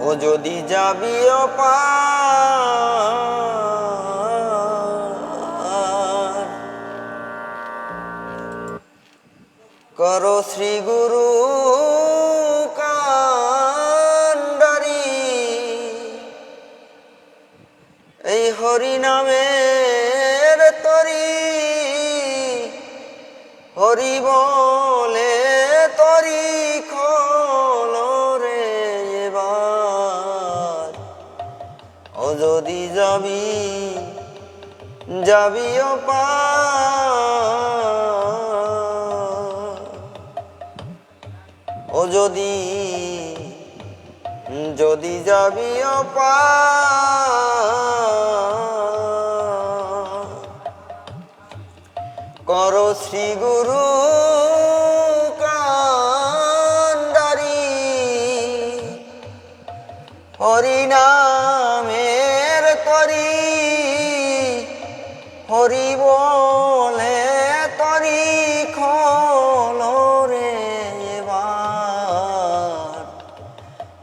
ও যদি যাবি করো শ্রী গুরু কান্ডারি এই হরি নামের তরি হরি বলে যাবি যাবি অপার ও যদি যদি যাবি অপার কর শ্রী গুরু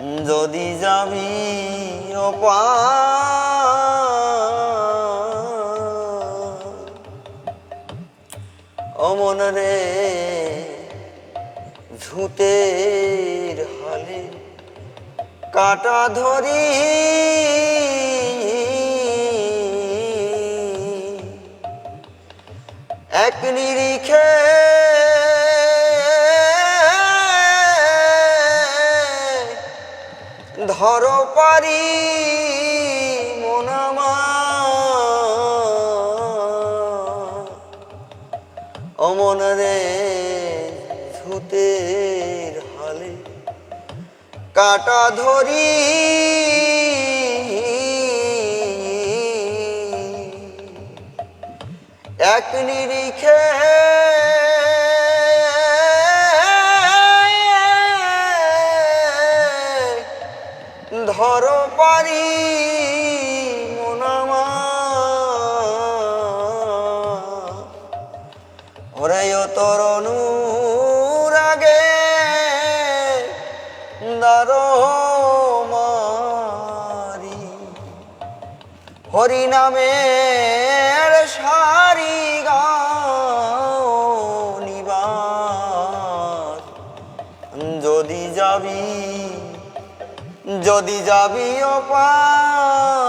যদি যাবি অপার। অমন রে ঝুটের হালে কাটা ধরি। এক নিরিখে ধর পারি মনামা অমন রে ধুতের হালে কাটা ধরি। এক নিরিখে পারি মনামা ওরে আগে দার মারি হরি নামের সারি যদি যাবি অপার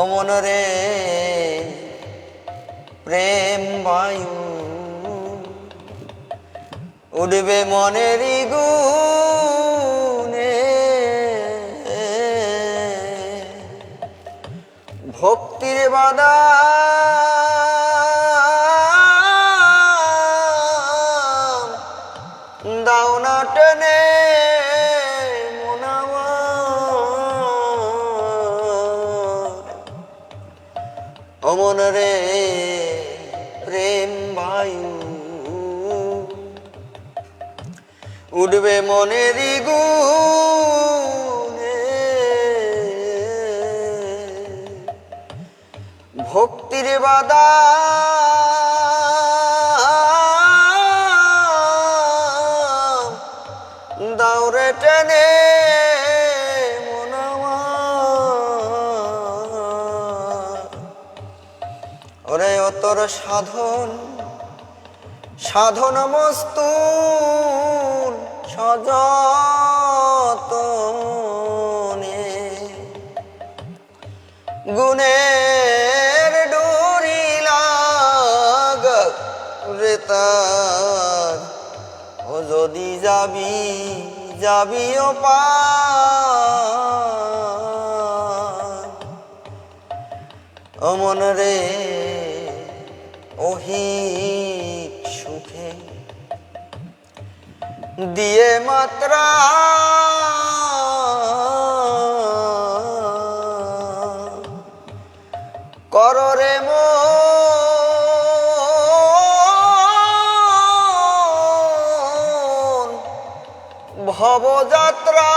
অমন রে প্রেম বায়ু। উঠবে মনেরই গুনে ভক্তির বাদা রে প্রেম বায়ু। উঠবে মনেরই গুনে ভক্তির বাদা দাউরে টেনে। অতর সাধন সাধন লাগ রে ও যদি যাবি যাবি ও পার অমন রে অহিক সুখে দিয়ে মাত্রা। কররে মন ভবযাত্রা।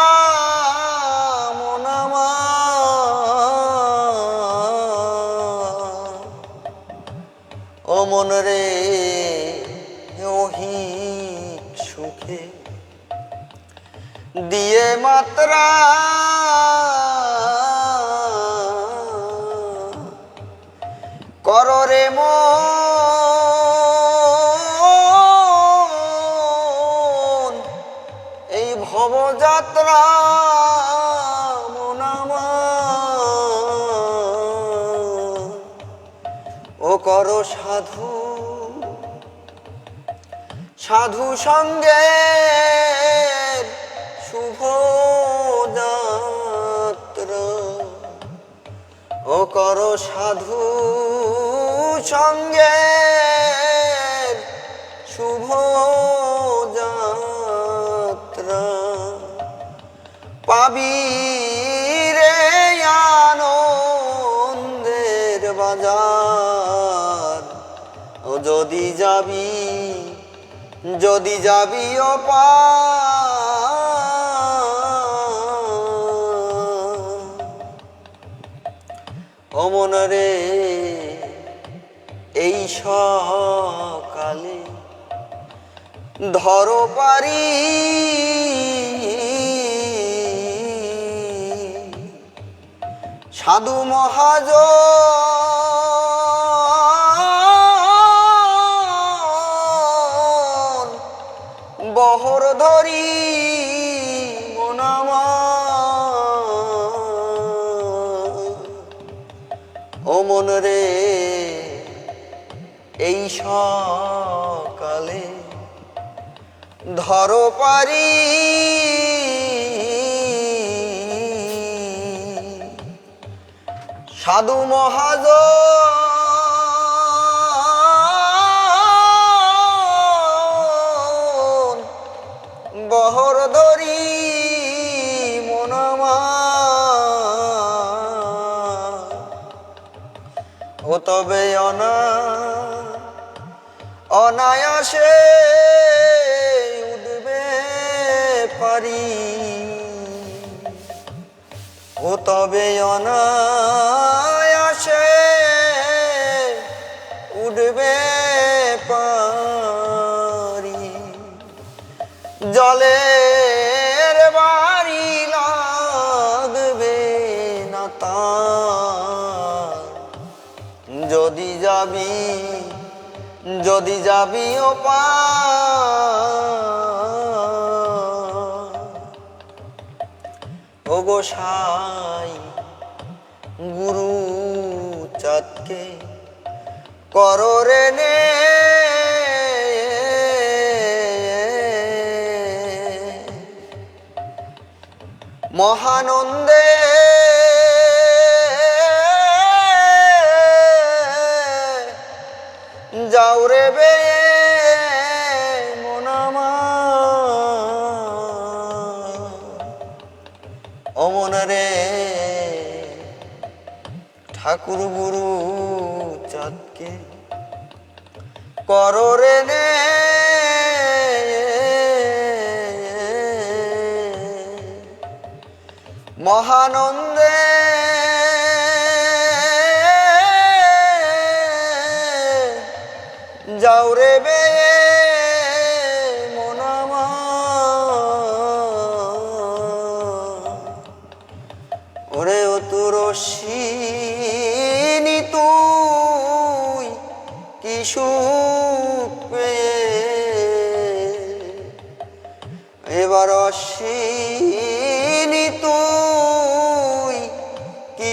সুখে দিয়ে মাত্রা। কররে মন এই ভবযাত্রা মনামা ও কর সাধু। সাধু সঙ্গে শুভ ও কর সাধু সঙ্গে শুভ যাত্রা পাবি রে আনন্দের বাজার। ও যদি যাবি যদি যাবি ও পা। ও মনরে এই সকালে ধরো পারি। সাধু মহাজ ও মন রে এই সকালে ধরো পারি। সাধু মহাজ বহর ধরি তবে অনা অনায়াসে উঠবে পারি। ও তবে অনায়াসে উঠবে পারি। জলের যাবি যদি যাবি ও পা। ও গোসাই গুরু চাঁদকে কররে নে। মহানন্দে যাওরে বে অমন রে ঠাকুর গুরু চাঁদকে কররে নে। মহানন্দে যাওরে বে মনামা ওরে ও তোর শিনি তুই কি সুখ পেয়ে? এবার অশ্বিনী, তুই কি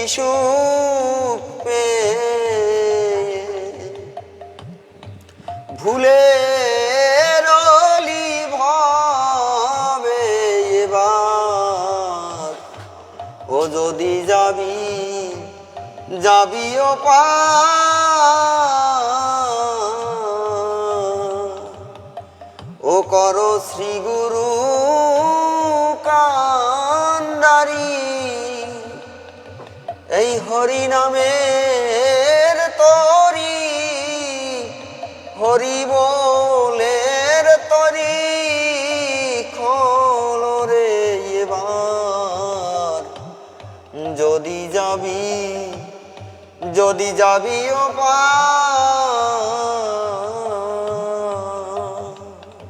যাবিও পা। ও করো শ্রী গুরু কান্ডারি। এই হরি নামের তরি হরি যদি যাবি যদি যাবি ও পা